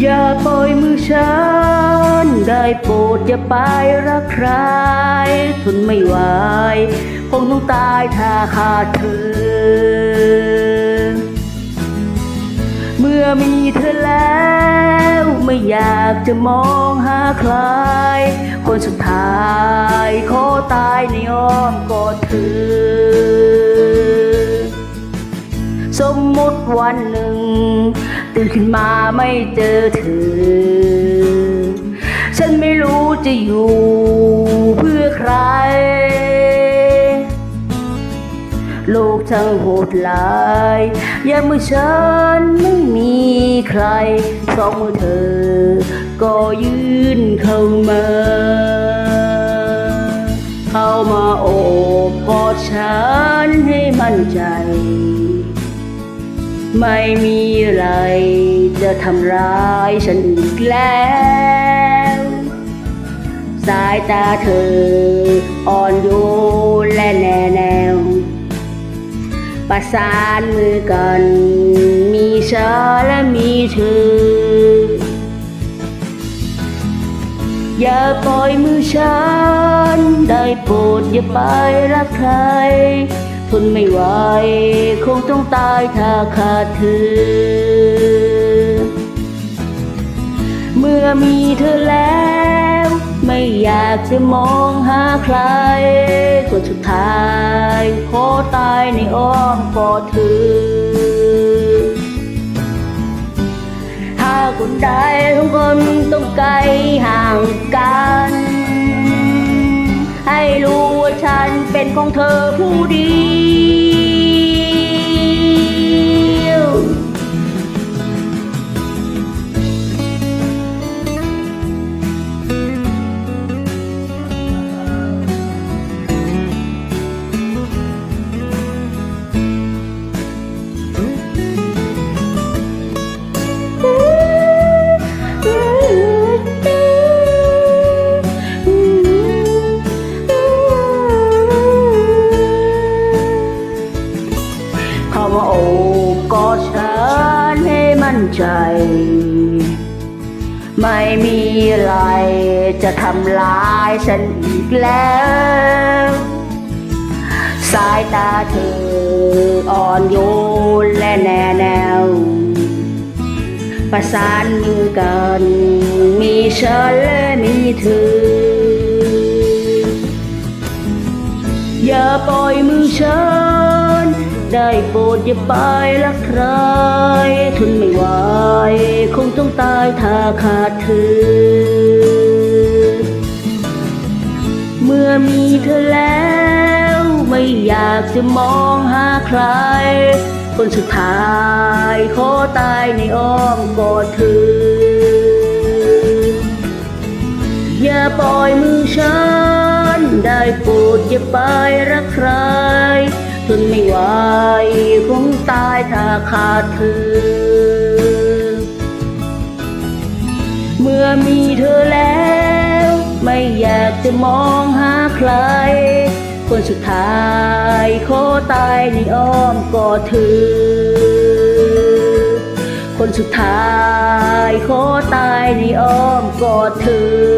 อย่าปล่อยมือฉัน ได้โปรดอย่าไปรักใคร ทนไม่ไหวคงต้องตายถ้าขาดเธอ เมื่อมีเธอแล้ว ไม่อยากจะมองหาใคร คนสุดท้ายขอตายในอ้อมกอดเธอ สมมติวันหนึ่ง ตื่นขึ้นมาไม่เจอเธอ ฉันไม่รู้จะอยู่เพื่อใคร โลกช่างโหดร้ายยามมือฉันไม่มีใครสองมือเธอ ก็ยื่นเข้ามา เข้ามาโอบกอดฉันให้มั่นใจ ไม่มีอะไร จะทำร้ายฉันอีกแล้ว สายตาเธอ อ่อนโยนและแน่แนว ประสานมือกัน มีฉันและมีเธอ อย่าปล่อยมือฉัน ได้โปรดอย่าไปรักใคร ทนไม่ไหวคงต้องตายถ้าขาดเธอ เมื่อมีเธอแล้ว ไม่อยากจะมองหาใครคนสุดท้ายขอตายในอ้อมกอดเธอ หากคนใดทุกคนต้องไกลห่างกันให้รู้ว่าฉันเป็นของเธอผู้เดียว ใจ ไม่มีอะไรจะทำร้ายฉันอีกแล้ว สายตาเธออ่อนโยนและแน่แนว ประสานมือกัน มีฉันและมีเธอ อย่าปล่อยมือฉัน ได้โปรดอย่าไปรักใคร ทนไม่ไหวคงต้องตายถ้าขาดเธอ เมื่อมีเธอแล้ว ไม่อยากจะมองหาใคร คนสุดท้ายขอตายในอ้อมกอดเธอ อย่าปล่อยมือฉัน ได้โปรดอย่าไปรักใคร ทนไม่ไหวคงตายถ้าขาดเธอ เมื่อมีเธอแล้ว ไม่อยากจะมองหาใคร คนสุดท้ายขอตายในอ้อมกอดเธอ คนสุดท้ายขอตายในอ้อมกอดเธอ